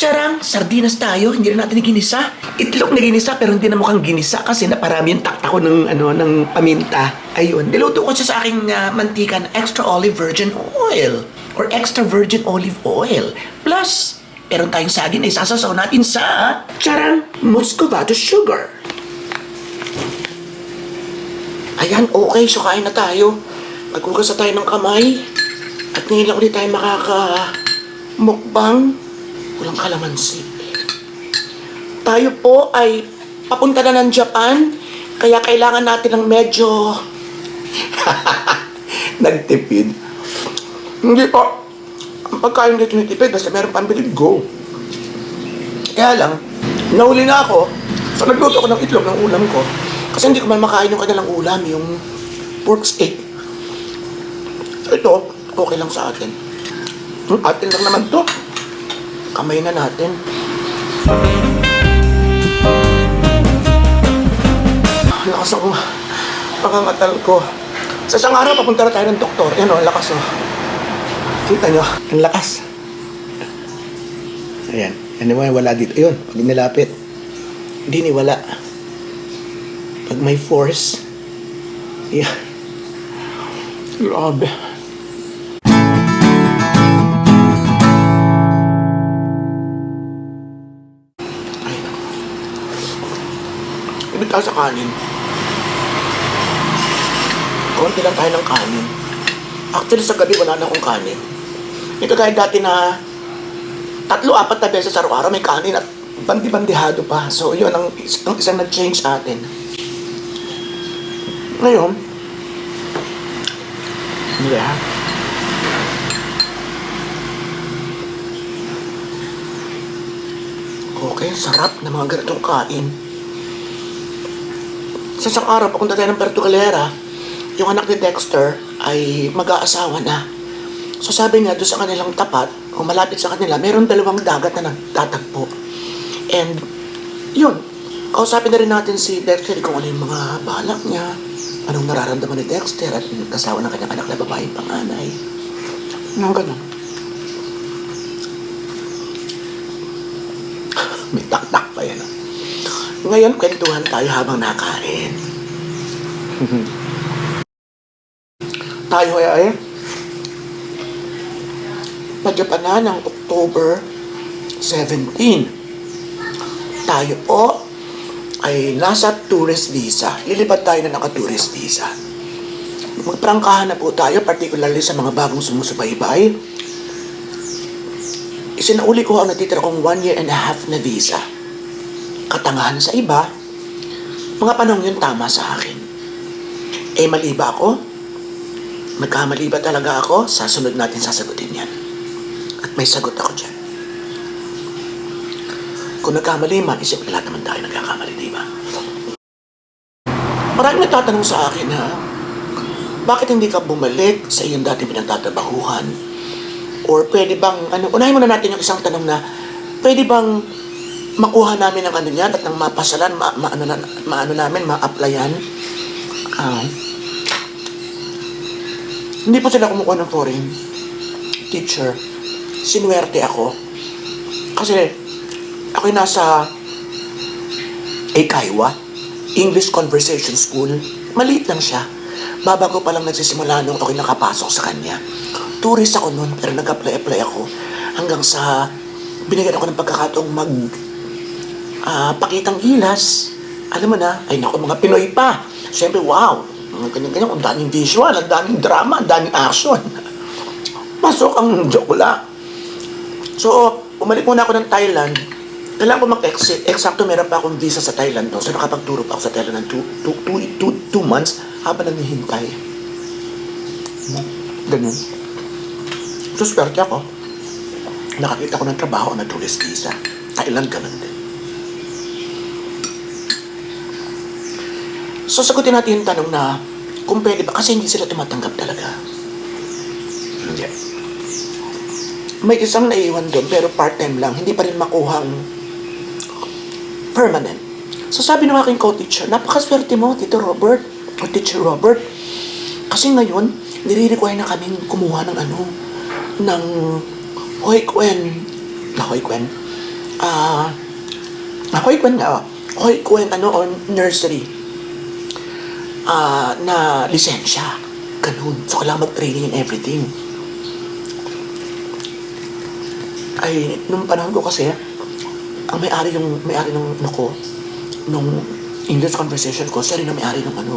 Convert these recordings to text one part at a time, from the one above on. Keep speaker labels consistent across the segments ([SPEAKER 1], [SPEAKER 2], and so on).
[SPEAKER 1] Charang, sardinas tayo, hindi na natin ginisa. Itlog na ginisa pero hindi na mukhang ginisa kasi naparami yung takta ko ng, ano, ng paminta. Ayun, niluto ko siya sa aking ah, mantika na extra olive virgin oil or extra virgin olive oil. Plus, meron tayong saging na isasasaw natin sa charang muscovado sugar. Ayan, okay, so kain na tayo. Maghugas tayo ng kamay. At ngayon lang ulit tayo makaka mukbang. Walang kalamansi. Tayo po ay papunta na ng Japan. Kaya kailangan natin ng medyo... Nagtipid. Hindi po. Ang pagkain dito nitipid, basta meron pambili, go. Kaya lang, nahuli na ako. So nagluto ko ng itlog ng ulam ko. Kasi hindi ko man makain yung kanilang ulam, yung pork steak. So ito, okay lang sa atin. Atin lang naman to. Kamay na natin. Lakas ang pangangatal ko. Sa isang araw, papunta na tayo ng doktor. Yan o, ang lakas o. Kita nyo, ang lakas. Ayan. Yan naman wala dito. Ayun, pag nilapit. Hindi ni wala. Pag may force. Yeah. Grabe. Tayo sa kanin. Konti lang tayo ng kanin. Actually, sa gabi wala na akong kanin. Hindi kagaya dati na tatlo, apat na beses araw-araw may kanin at bandi-bandihado pa. So, yun ang, ang isang nag-change sa atin. Ngayon, yeah. Okay, sarap na mga ganitong kain. Sa isang araw, papunta tayo ng Puerto Galera, yung anak ni Dexter ay mag-aasawa na. So sabi niya, doon sa kanilang tapat, o malapit sa kanila, meron dalawang dagat na nagtatagpo. And, yun, kausapin na rin natin si Dexter kung ano yung mga balak niya, anong nararamdaman ni Dexter at kasawa ng kanyang anak na babaeng panganay. Yung ganun. May taktak pa yan. ah. Ngayon, kwentuhan tayo habang nakain. tayo ay ay pagyapan na ng October 17. Tayo po ay nasa tourist visa. Lilipad tayo na naka-tourist visa. Magprangkahan na po tayo, particularly sa mga bagong sumusubaybay. Isinauli ko ang natitira kong one year and a half na visa. Katangahan sa iba, mga panahon yun tama sa akin. Eh mali ba ako? Nagkamali ba talaga ako? Sa sunod natin sasagutin yan. At may sagot ako dyan. Kung nagkamali man, isip na lahat naman tayo nagkakamali, di ba? Marami nagtatanong sa akin, ha? Bakit hindi ka bumalik sa iyong dati pinagtatrabahuhan? Or pwede bang, ano, unahin muna natin yung isang tanong na, pwede bang makuha namin ang ano niyan at nang mapasalan, ma, ma, ano, na, ma, ano namin, ma-applyan? Ah, hindi po sila kumukuha ng foreign teacher. Sinuwerte ako. Kasi ako'y nasa Eikaiwa, English Conversation School. Maliit lang siya. Babago pa lang nagsisimula nung ako'y nakapasok sa kanya. Tourist ako noon, pero nag-apply-apply ako hanggang sa binigyan ako ng pagkakataong mag ah, pakitang gilas. Alam mo na, ay naku, mga Pinoy pa. Siyempre, wow, mga ganyan-ganyan, ang daming visual, ang daming drama, ang daming action. Pasok ang jokula. So, umalik muna ako ng Thailand. Kailangan ko mag-exit. Eksakto, meron pa akong visa sa Thailand. No? So, nakapagturo pa ako sa Thailand ng two, two, two, two, two months habang naghihintay. Ganun. So, swerte ako. Nakakita ko ng trabaho na tourist visa. Thailand ganun din. So, sagutin natin yung tanong na kung pwede ba, kasi hindi sila tumatanggap talaga. Hindi. May isang naiwan doon, pero part-time lang. Hindi pa rin makuhang permanent. So, sabi ng aking co-teacher, napakaswerte mo, Tito Robert, o Teacher Robert. Kasi ngayon, nire-require na kaming kumuha ng ano, ng hoikwen, na hoikwen, ah, ako'y kwan nga, ako'y kwan ano, or nursery, ah, na lisensya. Ganun. So, kailangan mag-training and everything. Ay, nung panahon ko kasi, ang may-ari yung may-ari ng ano ko, nung English conversation ko, siya rin ang may-ari ng ano,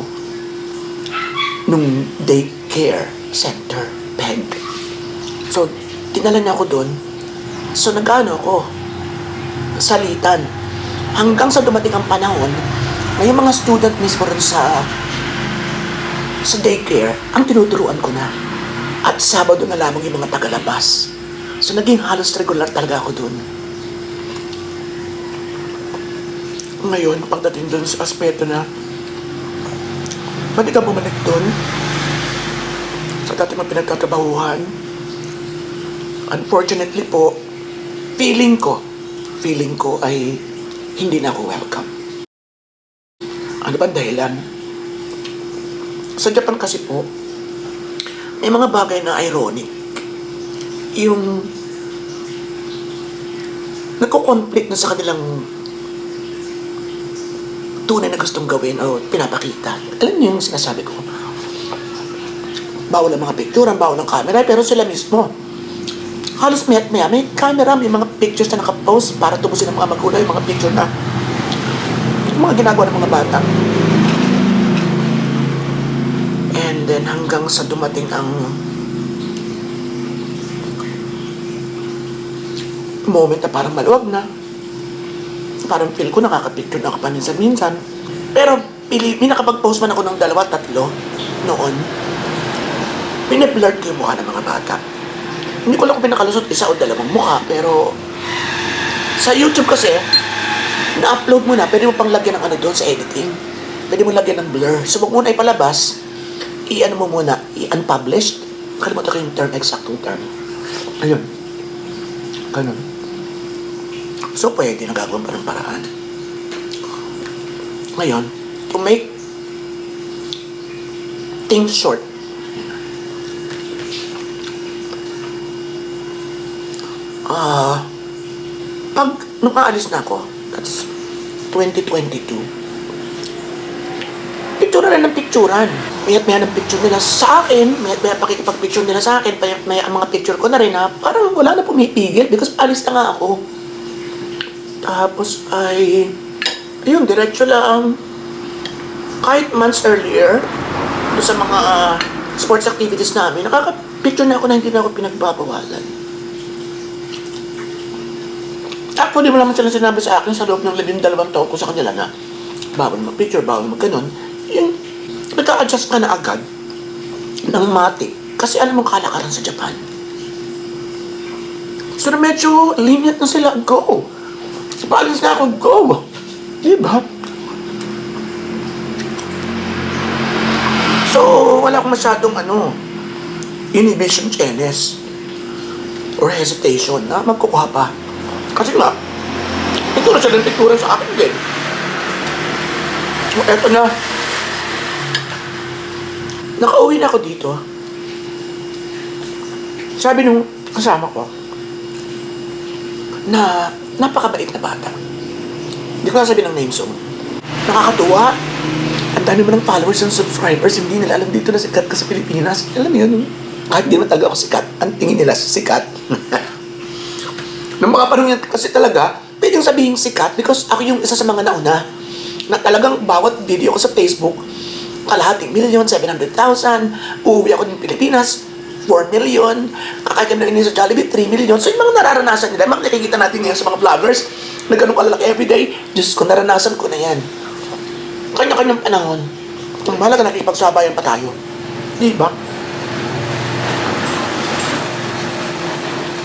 [SPEAKER 1] nung daycare center, PEG. So, dinala niya ako doon. So, nag-ano ako, salitan. Hanggang sa dumating ang panahon, na yung mga student mismo rin sa sa daycare, ang tinuturuan ko na. At Sabado na lamang yung mga tagalabas. So, naging halos regular talaga ako doon. Ngayon, pagdating doon sa aspeto na pwede ka bumalik doon sa dati mong pinagtatrabahuhan. Unfortunately po, feeling ko, feeling ko ay hindi na ako welcome. Ano ba dahilan? Sa Japan kasi po, may mga bagay na ironic. Yung nagko-conflict na sa kanilang tunay na gustong gawin o pinapakita. Alam niyo yung sinasabi ko? Bawal ang mga picture, bawal ang camera, pero sila mismo. Halos may at maya, may camera, may mga pictures na nakapost para tubusin ng mga magulang, mga picture na mga ginagawa ng mga bata. And then hanggang sa dumating ang moment na parang maluwag na. Parang feel ko nakaka-picture na ako paminsan-minsan. Pero pili, may nakapag-post man ako ng dalawa, tatlo noon. Pinablurred ko yung mukha ng mga bata. Hindi ko lang kung pinakalusot isa o dalawang mukha, pero sa YouTube kasi, na-upload mo na, pwede mo pang lagyan ng ano doon sa editing. Pwede mo lagyan ng blur. So, wag mo na ipalabas, i-ano mo muna, i-unpublished. Kalimutan ko yung term, exactong term. Ayun. Ganun. So, pwede nagagawa pa ng paraan. Ngayon, to make things short, ah, pag nung aalis na ako, that's 2022, picture na ng picturean. May may ng picture nila sa akin, may may pakikipag-picture nila sa akin, may, may ang mga picture ko na rin na parang wala na pumipigil because alis na nga ako. Tapos ay, ayun, diretso lang. Kahit months earlier, doon sa mga ah, sports activities namin, nakaka-picture na ako na hindi na ako pinagbabawalan. Actually, wala naman sila sinabi sa akin sa loob ng labing dalawang taon ko sa kanila na bawal mag-picture, bawal mag-ganon. Yung nagka-adjust ka na agad ng matik kasi alam mo kalakaran sa Japan. So na medyo lenient na sila, go. Sa paalis na ako, go. Diba? So, wala akong masyadong ano, inhibition chenes or hesitation na magkukuha pa. Kasi nga, ito na siya ng piktura sa akin din. So, eto na. Nakauwi na ako dito. Sabi nung kasama ko, na napakabait na bata. Hindi ko sabi ng name song. Nakakatuwa. Ang dami mo ng followers and subscribers, hindi nila alam dito na sikat ka sa Pilipinas. Alam mo yun, kahit di mataga ako sikat, ang tingin nila sikat. Nung mga panahon yan kasi talaga, pwedeng sabihin sikat because ako yung isa sa mga nauna na talagang bawat video ko sa Facebook, kalahating million, 700,000, uuwi ako ng Pilipinas, 4 million, kakain kami ng sa Jollibee, 3 million. So yung mga nararanasan nila, mga nakikita natin ngayon sa mga vloggers na ganun kalalaki everyday, Diyos ko, naranasan ko na yan. Kanya-kanyang panahon. Ang mahalaga nakipagsabayan pa tayo. Di ba?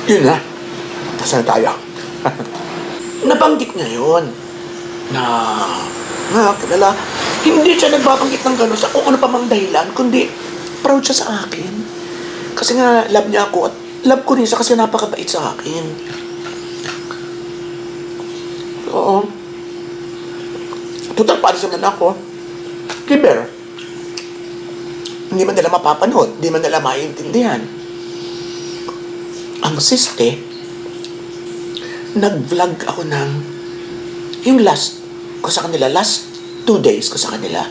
[SPEAKER 1] Yun na. Saan tayo? Nabanggit niya yun. Na, kilala, hindi siya nagbabanggit ng gano'n sa kung ano pa mang dahilan, kundi proud siya sa akin. Kasi nga, love niya ako at love ko rin siya kasi napakabait sa akin. Oo. Total, paris naman ako. Kiber. Hindi man nila mapapanood, hindi man nila maiintindihan. Ang siste, nag-vlog ako ng yung last ko sa kanila, last two days ko sa kanila,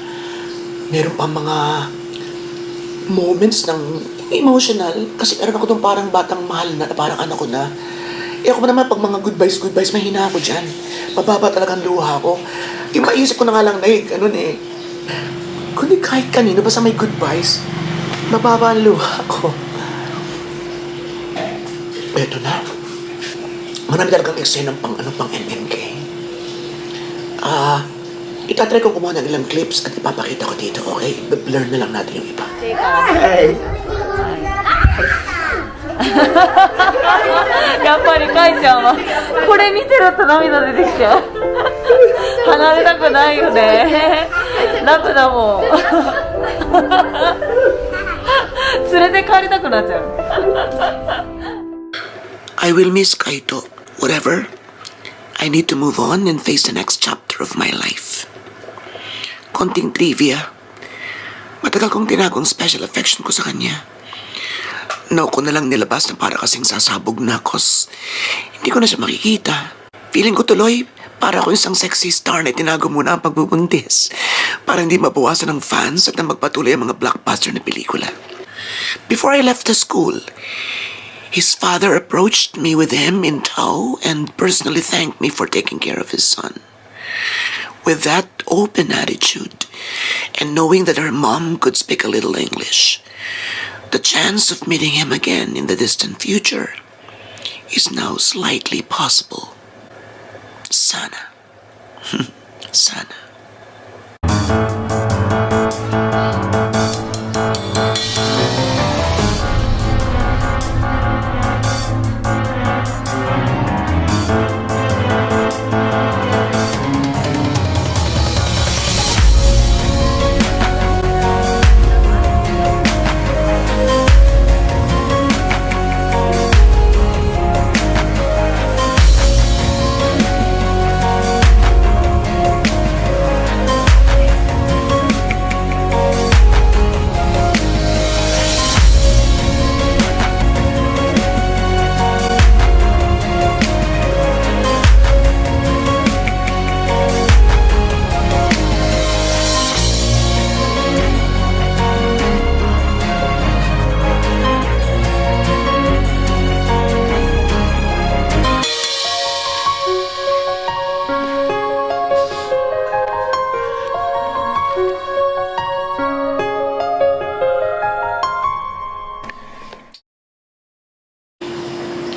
[SPEAKER 1] meron pa mga moments ng emotional kasi meron ako doon parang batang mahal na, parang anak ko na. Eh ako naman pag mga goodbyes, goodbyes, mahina ako dyan. Mababa talagang luha ko. Yung maisip ko na nga lang na eh, ganun eh. Kundi kahit kanino, basta may goodbyes, mababa ang luha ko. Eto na. Marami talagang eksena pang ano pang MMK. Ah, itatry ko kumuha ng ilang clips at ipapakita ko dito, okay? Blur na lang natin yung iba. Hey!
[SPEAKER 2] やっぱりかいちゃんはこれ見てると涙出てきちゃう離れたくないよねラブだもん連れて帰りたくなっちゃう
[SPEAKER 1] I will miss Kaito. Whatever. I need to move on and face the next chapter of my life. Konting trivia. Matagal kong tinagong special affection ko sa kanya. No ko na lang nilabas na para kasing sasabog na kos. Hindi ko na siya makikita. Feeling ko tuloy, para ako isang sexy star na tinago muna ang pagbubuntis. Para hindi mabawasan ng fans at na magpatuloy ang mga blockbuster na pelikula. Before I left the school, his father approached me with him in tow and personally thanked me for taking care of his son. With that open attitude, and knowing that her mom could speak a little English, the chance of meeting him again in the distant future is now slightly possible. Sana. Sana.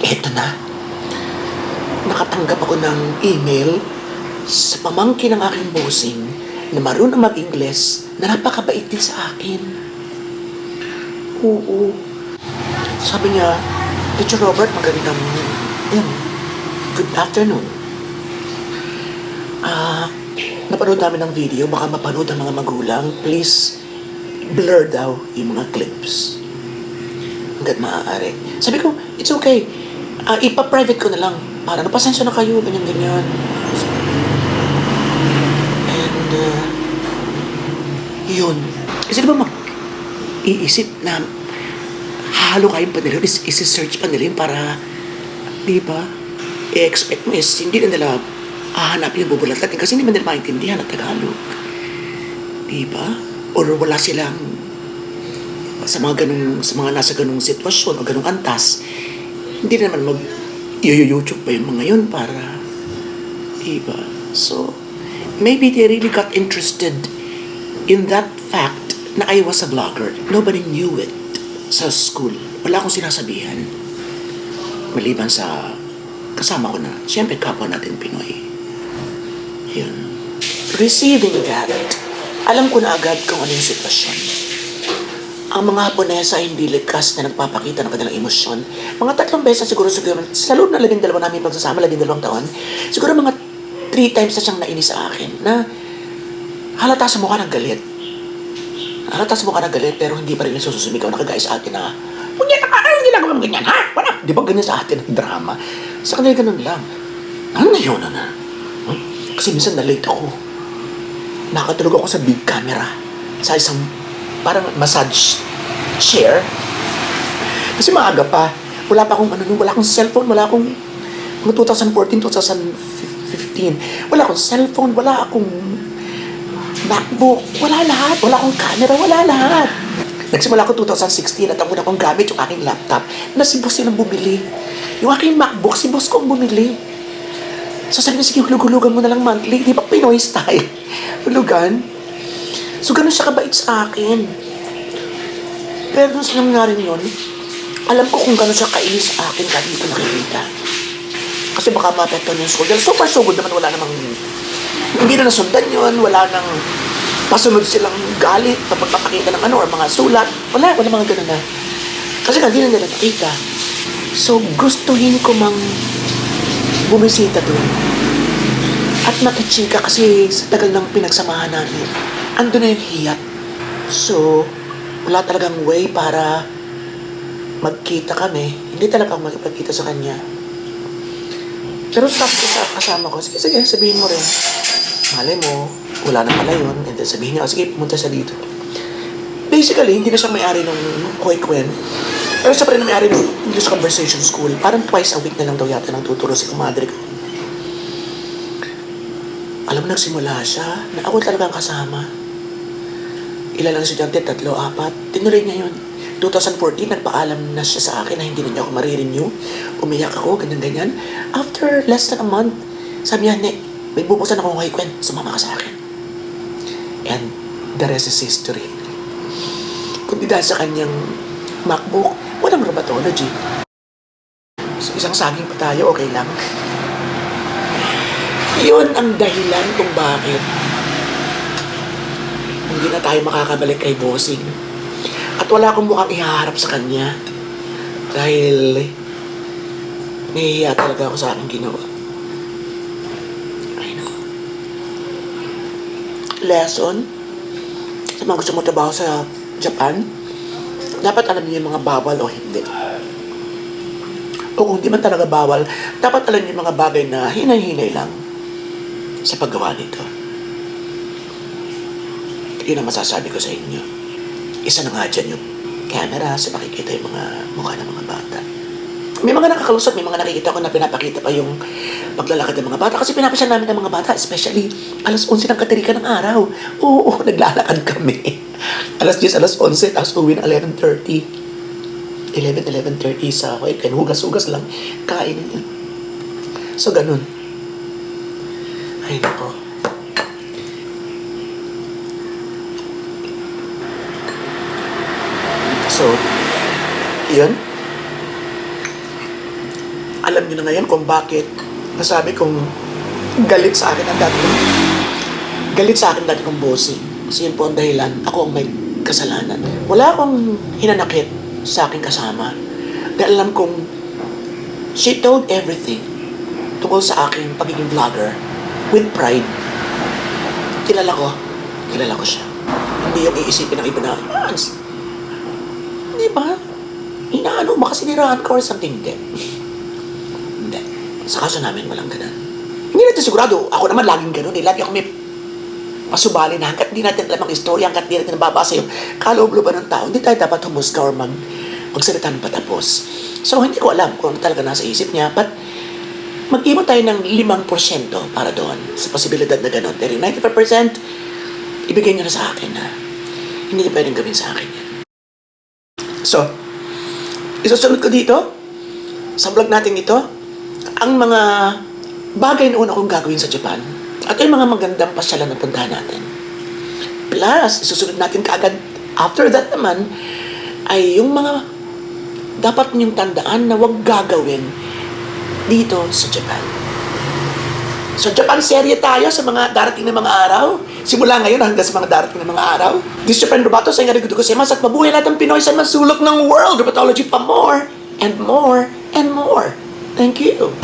[SPEAKER 1] Eto na. Nakatanggap ako ng email sa pamangkin ng aking bossing na marunong mag-Ingles na napakabait din sa akin. Oo. Sabi niya, Teacher Robert, magandang yun, good afternoon. Ah, napanood namin ng video, baka mapanood ang mga magulang. Please, blur daw yung mga clips hanggat maaari. Sabi ko, it's okay. Ah, ipa-private ko na lang. Para napasensya na kayo, ganyan-ganyan. And, uh, yun. Kasi di ba mag iisip na halo kayong pa nila, is, isi-search pa yun para, di ba, i-expect mo is, hindi na nila hahanapin yung bubulatan kasi hindi man nila maintindihan ang Tagalog. Di ba? Or wala silang sa mga ganung sa mga nasa ganung sitwasyon o ganung antas, hindi na naman mag YouTube pa yung mga yun para diba? So, maybe they really got interested in that fact na I was a vlogger. Nobody knew it sa school. Wala akong sinasabihan. Maliban sa kasama ko na, siyempre kapwa natin Pinoy. Yun. Receiving that, alam ko na agad kung ano yung sitwasyon. Ang mga Haponesa ay hindi likas na nagpapakita ng kanilang emosyon. Mga tatlong beses siguro siguro, sa loob ng labing dalawa namin pagsasama, labing dalawang taon, siguro mga three times na siyang nainis sa akin na halata sa mukha ng galit. Halata sa mukha ng galit pero hindi pa rin nasusumigaw nakagaya sa atin na Kunya, anong ginagawa mo ganyan, ha? Wala. Di ba ganyan sa atin ang drama? Sa kanila ganun lang. Ano na yun, ano? Hmm? Kasi minsan na-late ako. Nakatulog ako sa big camera. Sa isang parang massage chair. Kasi maaga pa. Wala pa akong ano, wala akong cellphone, wala akong Mga 2014, 2015. Wala akong cellphone, wala akong MacBook, wala lahat. Wala akong camera, wala lahat. Nagsimula ako 2016 at ang una kong gamit yung aking laptop na si boss yun ang bumili. Yung aking MacBook, si boss ko ang bumili. So sabi niya, sige, hulug-hulugan mo na lang monthly. Di ba Pinoy style? Hulugan. So ganun siya kabait sa akin. Pero nung sa nangyari yun, alam ko kung gano'n siya kainis sa akin kahit hindi ko nakikita. Kasi baka mapekto niya yung school. Dahil so far so good naman, wala namang... Hindi na nasundan yun, wala nang pasunod silang galit na pagpapakita ng ano or mga sulat. Wala, wala mga gano'n na. Kasi hindi na nila nakita. So, gustuhin ko mang bumisita doon. At makichika kasi sa tagal ng pinagsamahan namin, ando na yung hiyat. So, wala talagang way para magkita kami. Hindi talaga ako magpagkita sa kanya. Pero sabi ko sa kasama ko, sige, sige, sabihin mo rin. Malay mo, wala na pala yun. And then sabihin niya, "Oh, sige, pumunta siya dito. Basically, hindi na siya may-ari ng Koi Kwen. Pero siya pa rin may-ari ng English Conversation School. Parang twice a week na lang daw yata nang tuturo si kumadre ko. Alam mo, nagsimula siya na ako talaga ang kasama. Ilan lang estudyante, tatlo, apat. Tinuloy niya yun. 2014, nagpaalam na siya sa akin na hindi na niya ako marirenew. Umiyak ako, ganyan-ganyan. After less than a month, sabi niya, ne, may bubuksan akong Kwen, sumama ka sa akin. And the rest is history. Kundi dahil sa kanyang MacBook, walang rheumatology. So, isang saging pa tayo, okay lang. Yun ang dahilan kung bakit hindi na tayo makakabalik kay bossing. At wala akong mukhang ihaharap sa kanya. Dahil nahihiya talaga ako sa aking ginawa. Ay, naku. Lesson sa mga gusto mo trabaho sa Japan, dapat alam niyo yung mga bawal o hindi. O kung di man talaga bawal, dapat alam niyo yung mga bagay na hinay-hinay lang sa paggawa nito. Yun ang masasabi ko sa inyo. Isa na nga dyan yung camera sa makikita yung mga mukha ng mga bata. May mga nakakalusot, may mga nakikita ko na pinapakita pa yung paglalakad ng mga bata. Kasi pinapasyal namin ng mga bata, especially alas 11 ng katirika ng araw. Oo, naglalakad kami. alas 10, alas 11, tapos uwi na 11.30. 11, 11.30 sa okay, kan hugas-hugas lang, kain. So, ganun. Ay, nako. So, yun. Alam niyo na ngayon kung bakit nasabi kong galit sa akin ang dati kong galit sa akin dati kong bossing. Kasi yun po ang dahilan. Ako ang may kasalanan. Wala akong hinanakit sa aking kasama. Dahil alam kong she told everything tungkol sa aking pagiging vlogger with pride. Kilala ko. Kilala ko siya. Hindi yung iisipin ng iba na, Hans, Di ba? Inaano ba kasi nirahan ko or something? Hindi. Hindi. Sa kaso namin, walang ganun. Hindi natin sigurado. Ako naman laging ganun eh. Lagi ako may pasubali na hanggat di natin alam ang istorya, hanggat di natin nababasa yung kaloob-looban ng tao, hindi tayo dapat humusga or mag, magsalita ng patapos. So, hindi ko alam kung ano talaga nasa isip niya, but mag-ibon tayo ng 5% para doon sa posibilidad na gano'n. Pero yung 95%, ibigay niyo na sa akin na hindi niyo pwedeng gawin sa akin yan. So, isusunod ko dito, sa vlog natin ito, ang mga bagay na una kong gagawin sa Japan at yung mga magandang pasyalan na puntahan natin. Plus, isusunod natin kaagad after that naman ay yung mga dapat niyong tandaan na huwag gagawin dito sa Japan. So, Japan serye tayo sa mga darating na mga araw. Simula ngayon hanggang sa mga darating na mga araw. This is your friend Robato sa Ingarigo Dugusemas at mabuhay lahat Pinoy sa masulok ng world. Dermatology pa more and more and more. Thank you.